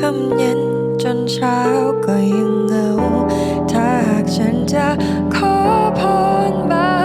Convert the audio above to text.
คำเย็นจนเช้าก็ยังเหงา ถ้าหากฉันจะขอพรบา